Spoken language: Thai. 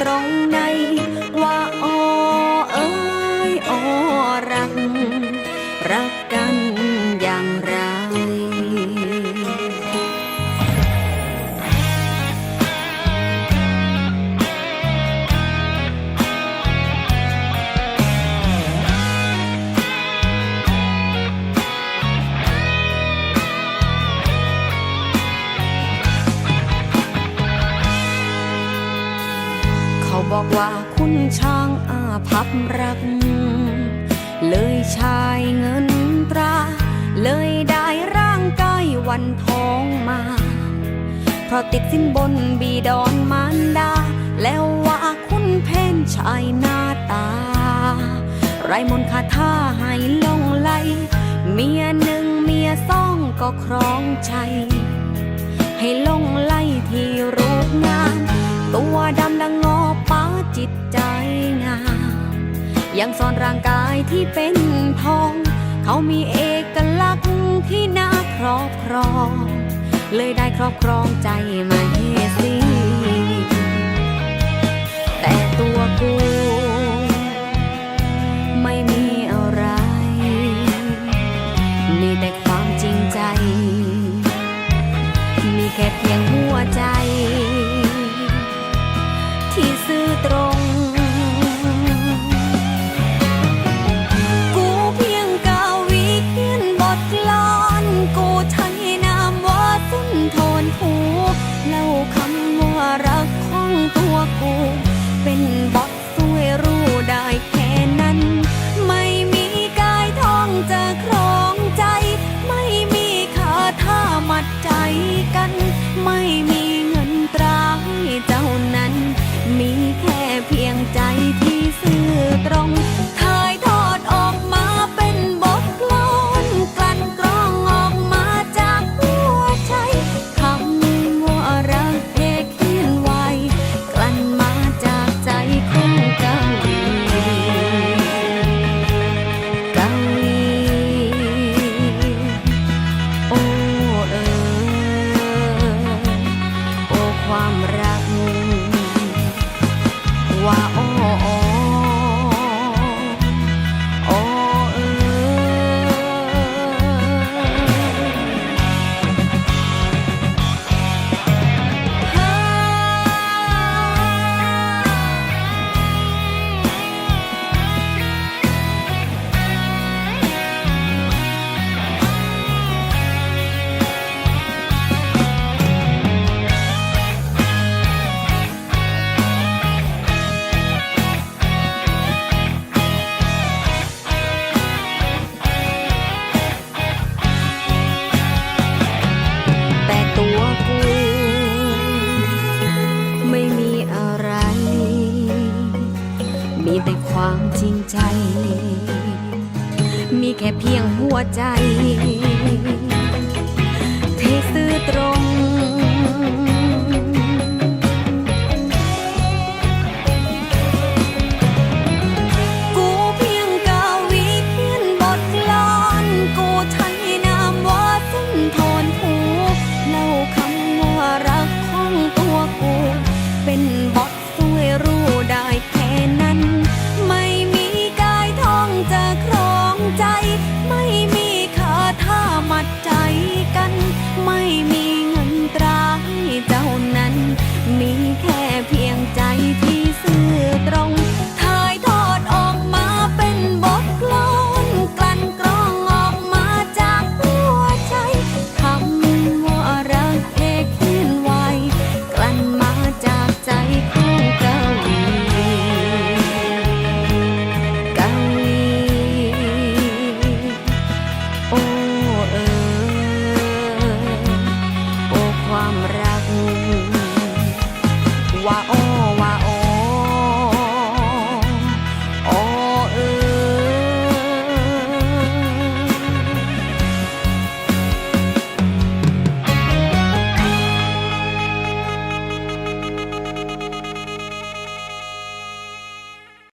ตรงนั้น บอกว่าคุณช่างอาพับรัก เลยชายเงินตรา เลยได้ร่างกายวันทองมา เพราะติดสินบนบีดอนมารดา แล้วว่าคุณเพนชายหน้าตา ไรมนคาถาให้ลงไหล เมียหนึ่งเมียสองก็ครองใจ ยังซ่อนร่างกายที่เป็นทอง เขามีเอกลักษณ์ที่น่าครอบครอง เลยได้ครอบครองใจมาเฮสี เพียงใจที่ซื่อตรงถ่ายทอดออกมาเป็นบทกลอนกลั่นกรองออกมาจากหัวใจคำว่ารักเพเขียนไว้ กลั่นมาจากใจของกาวีกาวีโอ้เออโอ้ความรัก ว่ แต่ความจริงใจ มีแค่เพียงหัวใจ why